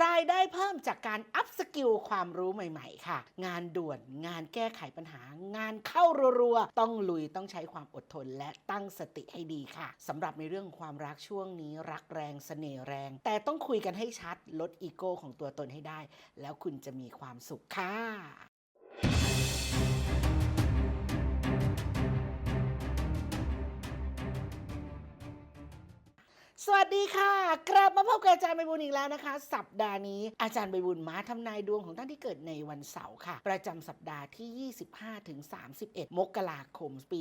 รายได้เพิ่มจากการอัพสกิลความรู้ใหม่ ๆ ค่ะ งานด่วนงานแก้ไขปัญหา งานเข้ารัวๆ ต้องลุยต้องใช้ความอดทนและตั้งสติให้ดีค่ะสำหรับในเรื่องความรักช่วงนี้ รักแรงเสน่ห์แรง แต่ต้องคุยกันให้ชัดลดอีโก้ของตัวตนให้ได้ แล้วคุณจะมีความสุขค่ะ สวัสดีค่ะ กลับมาพบกับอาจารย์ใบบุญอีกแล้วนะคะ สัปดาห์นี้อาจารย์ใบบุญมาทำนายดวงของท่านที่เกิดในวันเสาร์ค่ะ ประจำสัปดาห์ที่ 25ถึง31 มกราคม ปี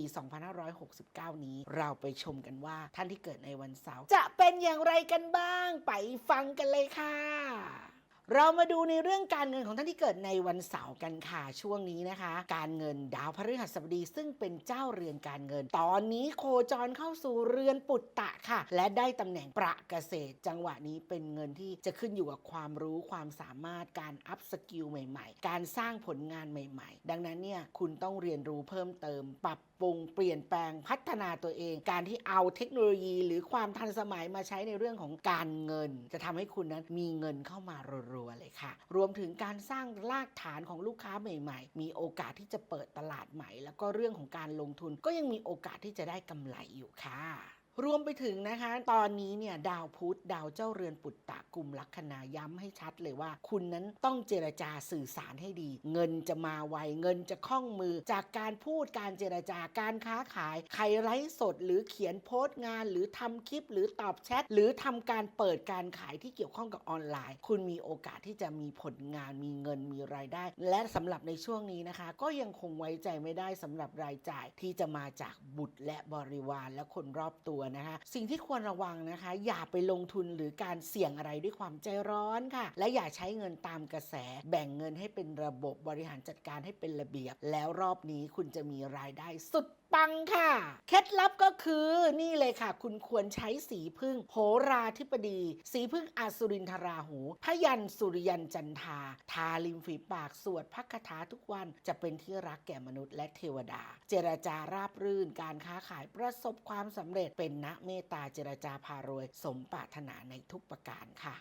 2569 นี้ เราไปชมกันว่าท่านที่เกิดในวันเสาร์จะเป็นอย่างไรกันบ้าง ไปฟังกันเลยค่ะ เรามาดูในเรื่องการเงินของท่านที่เกิดในวันเสาร์กันค่ะช่วงนี้นะคะ การเงินดาวพฤหัสบดีซึ่งเป็นเจ้าเรือนการเงิน ตอนนี้โคจรเข้าสู่เรือนปุตตะค่ะ และได้ตำแหน่งประเกษตร จังหวะนี้เป็นเงินที่จะขึ้นอยู่กับความรู้ความสามารถการอัพสกิลใหม่ๆ การสร้างผลงานใหม่ ๆ ดังนั้นเนี่ยคุณต้องเรียนรู้เพิ่มเติม ปรับปรุงเปลี่ยนแปลงพัฒนาตัวเอง การที่เอาเทคโนโลยีหรือความทันสมัยมาใช้ในเรื่องของการเงิน จะทำให้คุณนั้นมีเงินเข้ามารัวๆเลยค่ะ รวมถึงการสร้างรากฐานของลูกค้าใหม่ ๆ มีโอกาสที่จะเปิดตลาดใหม่ แล้วก็เรื่องของการลงทุนก็ยังมีโอกาสที่จะได้กำไรอยู่ค่ะ รวมไปถึงนะคะ ตอนนี้เนี่ยดาวพุธดาวเจ้าเรือนปุตตะกลุ่มลัคนาย้ำให้ชัดเลยว่า คุณนั้นต้องเจรจาสื่อสารให้ดี เงินจะมาไวเงินจะคล่องมือ จากการพูดการเจรจาการค้าขาย ใครไลฟ์สดหรือเขียนโพสต์งาน หรือทำคลิปหรือตอบแชทหรือทำการเปิดการขายที่เกี่ยวข้องกับออนไลน์ คุณมีโอกาสที่จะมีผลงานมีเงินมีรายได้ และสำหรับในช่วงนี้นะคะ ก็ยังคงไว้ใจไม่ได้สำหรับรายจ่ายที่จะมาจากบุตรและบริวารและคนรอบตัวนะคะสิ่งที่ควรระวังนะคะ อย่าไปลงทุนหรือการเสี่ยงอะไรด้วยความใจร้อนค่ะ และอย่าใช้เงินตามกระแส แบ่งเงินให้เป็นระบบบริหารจัดการให้เป็นระเบียบ แล้วรอบนี้คุณจะมีรายได้สุด ปังค่ะ เคล็ดลับก็คือนี่เลยค่ะ คุณควรใช้สีพึ่งโหราธิบดี สีพึ่งอสุรินทราหูพยันสุริยันจันทา ทาริมฝีปากสวดพักคาถาทุกวันจะเป็นที่รักแก่มนุษย์และเทวดา เจรจาราบรื่น การค้าขายประสบความสำเร็จเป็นณเมตตาเจรจาพารวย สมปรารถนาในทุกประการค่ะ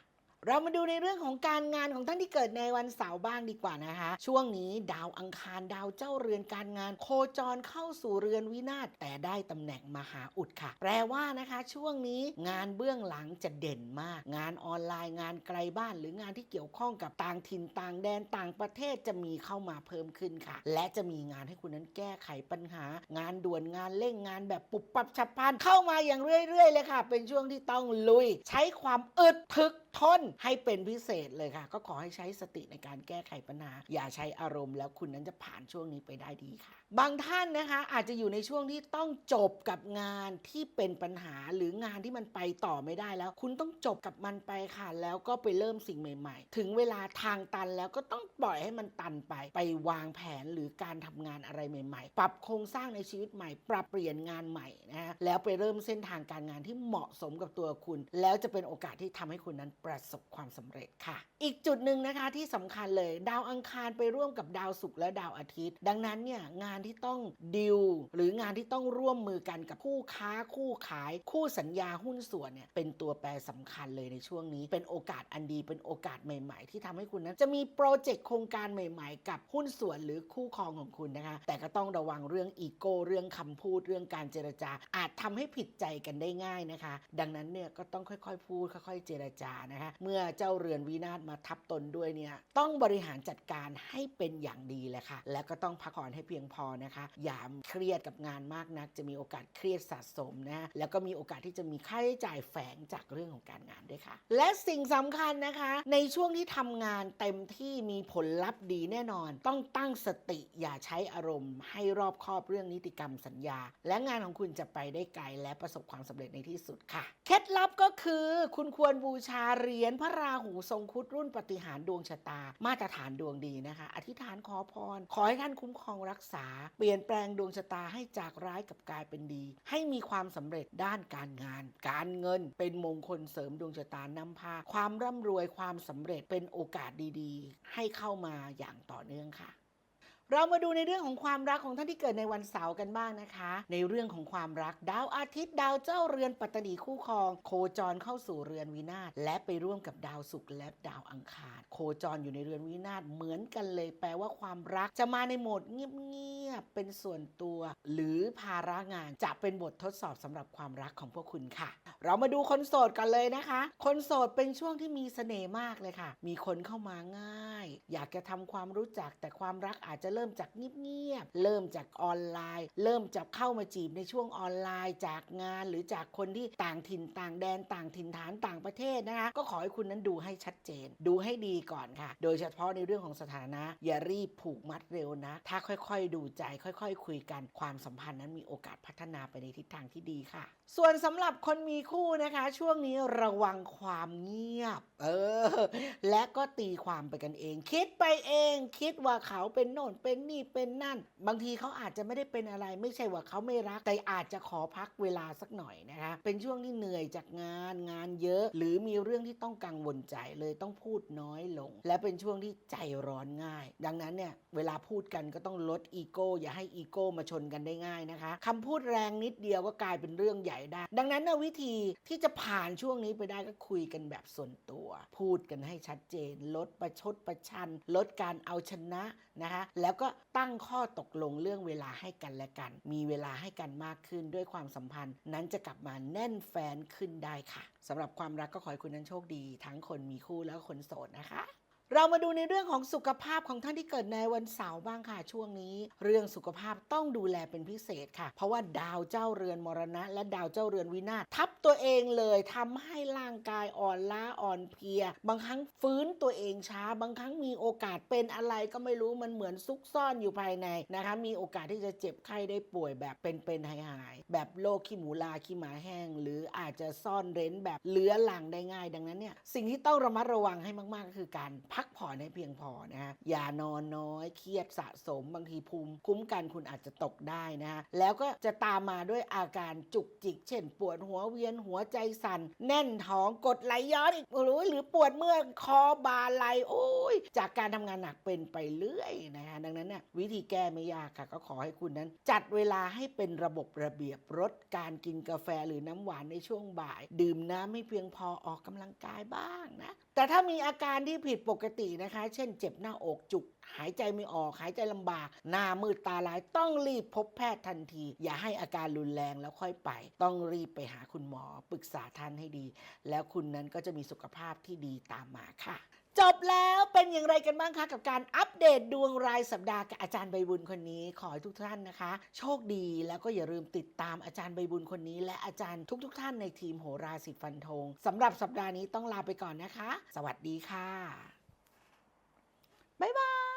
เรามาดูในเรื่องของการงานของท่านที่เกิดในวันเสาร์บ้างดีกว่านะคะ ช่วงนี้ดาวอังคารดาวเจ้าเรือนการงาน โคจรเข้าสู่เรือนวินาศแต่ได้ตำแหน่งมหาอุดค่ะ แปลว่านะคะ ช่วงนี้งานเบื้องหลังจะเด่นมาก งานออนไลน์งานไกลบ้านหรืองานที่เกี่ยวข้องกับต่างถิ่นต่างแดนต่างประเทศจะมีเข้ามาเพิ่มขึ้นค่ะ และจะมีงานให้คุณนั้นแก้ไขปัญหา งานด่วนงานเร่งงานแบบปุบปับฉับพลันเข้ามาอย่างเรื่อยๆเลยค่ะ เป็นช่วงที่ต้องลุย ใช้ความอึดถึกทนให้เป็นพิเศษเลยค่ะ ก็ขอให้ใช้สติในการแก้ไขปัญหา อย่าใช้อารมณ์แล้วคุณนั้นจะผ่านช่วงนี้ไปได้ดีค่ะ บางท่านนะคะอาจจะอยู่ในช่วงที่ต้องจบกับงานที่เป็นปัญหาหรืองานที่มันไปต่อไม่ได้แล้ว คุณต้องจบกับมันไปค่ะ แล้วก็ไปเริ่มสิ่งใหม่ ๆ ถึงเวลาทางตันแล้วก็ต้องปล่อยให้มันตันไป ไปวางแผนหรือการทำงานอะไรใหม่ ๆ ปรับโครงสร้างในชีวิตใหม่ ปรับเปลี่ยนงานใหม่นะฮะแล้วไปเริ่มเส้นทางการงานที่เหมาะสมกับตัวคุณ แล้วจะเป็นโอกาสที่ทำให้คุณนั้นประสบความสำเร็จค่ะ อีกจุดหนึ่งนะคะที่สำคัญเลย ดาวอังคารไปร่วมกับดาวศุกร์และดาวอาทิตย์ ดังนั้นเนี่ยงานที่ต้องดิวหรืองานที่ต้องร่วมมือกันกับคู่ค้าคู่ขาย คู่สัญญาหุ้นส่วนเนี่ยเป็นตัวแปรสำคัญเลยในช่วงนี้ เป็นโอกาสอันดีเป็นโอกาสใหม่ ๆ ที่ทำให้คุณนั้นจะมีโปรเจกต์โครงการใหม่ ๆ กับหุ้นส่วนหรือคู่ครองของคุณนะคะ แต่ก็ต้องระวังเรื่องอีโก้เรื่องคำพูดเรื่องการเจรจา อาจทำให้ผิดใจกันได้ง่ายนะคะ ดังนั้นเนี่ยก็ต้องค่อยๆ พูดค่อย ๆ เจรจานะคะเมื่อเจ้าเรือนวินาศมาทับตนด้วยเนี่ยต้องบริหารจัดการให้เป็นอย่างดีแหละค่ะ และก็ต้องพักผ่อนให้เพียงพอนะคะ อย่าเครียดกับงานมากนัก จะมีโอกาสเครียดสะสมนะแล้วก็มีโอกาสที่จะมีค่าใช้จ่ายแฝงจากเรื่องของการงานด้วยค่ะ และสิ่งสำคัญนะคะ ในช่วงที่ทำงานเต็มที่มีผลลัพธ์ดีแน่นอน ต้องตั้งสติอย่าใช้อารมณ์ ให้รอบคอบเรื่องนิติกรรมสัญญา และงานของคุณจะไปได้ไกลและประสบความสำเร็จในที่สุดค่ะ เคล็ดลับก็คือคุณควรบูชาเหรียญพระราหูทรงคุดรุ่นปฏิหารดวงชะตา มาตรฐานดวงดีนะคะ อธิษฐานขอพร ขอให้ท่านคุ้มครองรักษา เปลี่ยนแปลงดวงชะตาให้จากร้ายกับกลายเป็นดี ให้มีความสำเร็จด้านการงาน การเงินเป็นมงคลเสริมดวงชะตานำพา ความร่ำรวยความสำเร็จเป็นโอกาสดีๆ ให้เข้ามาอย่างต่อเนื่องค่ะ เรามาดูในเรื่องของความรักของท่านที่เกิดในวันเสาร์กันบ้างนะคะ ในเรื่องของความรักดาวอาทิตย์ ดาวเจ้าเรือนปัตตนีคู่ครอง โคจรเข้าสู่เรือนวินาศและไปร่วมกับดาวศุกร์และดาวอังคาร โคจรอยู่ในเรือนวินาศเหมือนกันเลย แปลว่าความรักจะมาในโหมดเงียบๆเป็นส่วนตัว หรือภาระงานจะเป็นบททดสอบสำหรับความรักของพวกคุณค่ะ เรามาดูคนโสดกันเลยนะคะ คนโสดเป็นช่วงที่มีเสน่ห์มากเลยค่ะ มีคนเข้ามาง่าย อยากจะทำความรู้จักแต่ความรักอาจจะเริ่มจากเงียบๆเริ่มจากออนไลน์ เริ่มจากเข้ามาจีบในช่วงออนไลน์จากงาน หรือจากคนที่ต่างถิ่นต่างแดนต่างถิ่นฐานต่างประเทศนะคะก็ขอให้คุณนั้นดูให้ชัดเจน ดูให้ดีก่อนค่ะ โดยเฉพาะในเรื่องของสถานะ อย่ารีบผูกมัดเร็วนะ ถ้าค่อยๆ ดูใจ ค่อยๆคุยกันความสัมพันธ์นั้นมีโอกาสพัฒนาไปในทิศทางที่ดีค่ะ ส่วนสำหรับคนมีคู่นะคะ ช่วงนี้ระวังความเงียบ เออ และก็ตีความไปกันเอง คิดไปเอง คิดว่าเขาเป็นโน่นเป็นนี่เป็นนั่น บางทีเขาอาจจะไม่ได้เป็นอะไร ไม่ใช่ว่าเขาไม่รักแต่อาจจะขอพักเวลาสักหน่อยนะคะเป็นช่วงที่เหนื่อยจากงานงานเยอะ หรือมีเรื่องที่ต้องกังวลใจเลยต้องพูดน้อยลง และเป็นช่วงที่ใจร้อนง่าย ดังนั้นเนี่ยเวลาพูดกันก็ต้องลดอีโก้อย่าให้อีโก้มาชนกันได้ง่ายนะคะคำพูดแรงนิดเดียวก็กลายเป็นเรื่องใหญ่ได้ ดังนั้นนะวิธีที่จะผ่านช่วงนี้ไปได้ก็คุยกันแบบส่วนตัว พูดกันให้ชัดเจน ลดประชดประชัน ลดการเอาชนะนะคะแล้วก็ตั้งข้อตกลงเรื่องเวลาให้กันและกัน มีเวลาให้กันมากขึ้นด้วยความสัมพันธ์ นั้นจะกลับมาแน่นแฟนขึ้นได้ค่ะสำหรับความรักก็ขอให้คุณนั้นโชคดี ทั้งคนมีคู่แล้วคนโสดนะคะ เรามาดูในเรื่องของสุขภาพของท่านที่เกิดในวันเสาร์บ้างค่ะช่วงนี้ เรื่องสุขภาพต้องดูแลเป็นพิเศษค่ะ เพราะว่าดาวเจ้าเรือนมรณะ และดาวเจ้าเรือนวินาศทับตัวเองเลยทำให้ร่างกายอ่อนล้าอ่อนเพลีย บางครั้งฟื้นตัวเองช้า บางครั้งมีโอกาสเป็นอะไรก็ไม่รู้มันเหมือนซุกซ่อนอยู่ภายในนะคะ มีโอกาสที่จะเจ็บไข้ได้ป่วยแบบเป็นๆหายๆแบบโรคขี้หมูลาขี้หมาแห้ง หรืออาจจะซ่อนเร้นแบบเลื้อรังได้ง่าย ดังนั้นเนี่ยสิ่งที่ต้องระมัดระวังให้มากๆก็คือการพัักผ่อนให้เพียงพอนะฮะอย่านอนน้อย เครียดสะสมบางทีภูมิคุ้มกันคุณอาจจะตกได้นะฮะแล้วก็จะตามมาด้วยอาการจุกจิก เช่น ปวดหัวเวียนหัวใจสั่น แน่นท้องกดไหลย้อนอีกหรือหรือปวดเมื่อยคอบาไหลโอ้ยจากการทำงานหนักเป็นไปเรื่อยนะฮะดังนั้นนี่ยวิธีแก้ไม่ยากค่ะก็ขอให้คุณนั้น จัดเวลาให้เป็นระบบระเบียบลดการกินกาแฟหรือน้ำหวานในช่วงบ่าย ดื่มน้ำให้เพียงพอออกกำลังกายบ้างนะแต่ถ้ามีอาการที่ผิดปกตินะคะ เช่นเจ็บหน้าอกจุก หายใจไม่ออก หายใจลำบาก หน้ามืดตาลาย ต้องรีบพบแพทย์ทันที อย่าให้อาการรุนแรงแล้วค่อยไป ต้องรีบไปหาคุณหมอปรึกษาท่านให้ดี แล้วคุณนั้นก็จะมีสุขภาพที่ดีตามมาค่ะจบแล้วเป็นอย่างไรกันบ้างคะ กับการอัปเดตดวงรายสัปดาห์กับอาจารย์ใบบุญคนนี้ ขอให้ทุกท่านนะคะ โชคดีแล้วก็อย่าลืมติดตามอาจารย์ใบบุญคนนี้ และอาจารย์ทุกๆทท่านในทีมโหราสิทธิ์ฟันธงสำหรับสัปดาห์นี้ต้องลาไปก่อนนะคะ สวัสดีค่ะ บ๊ายบาย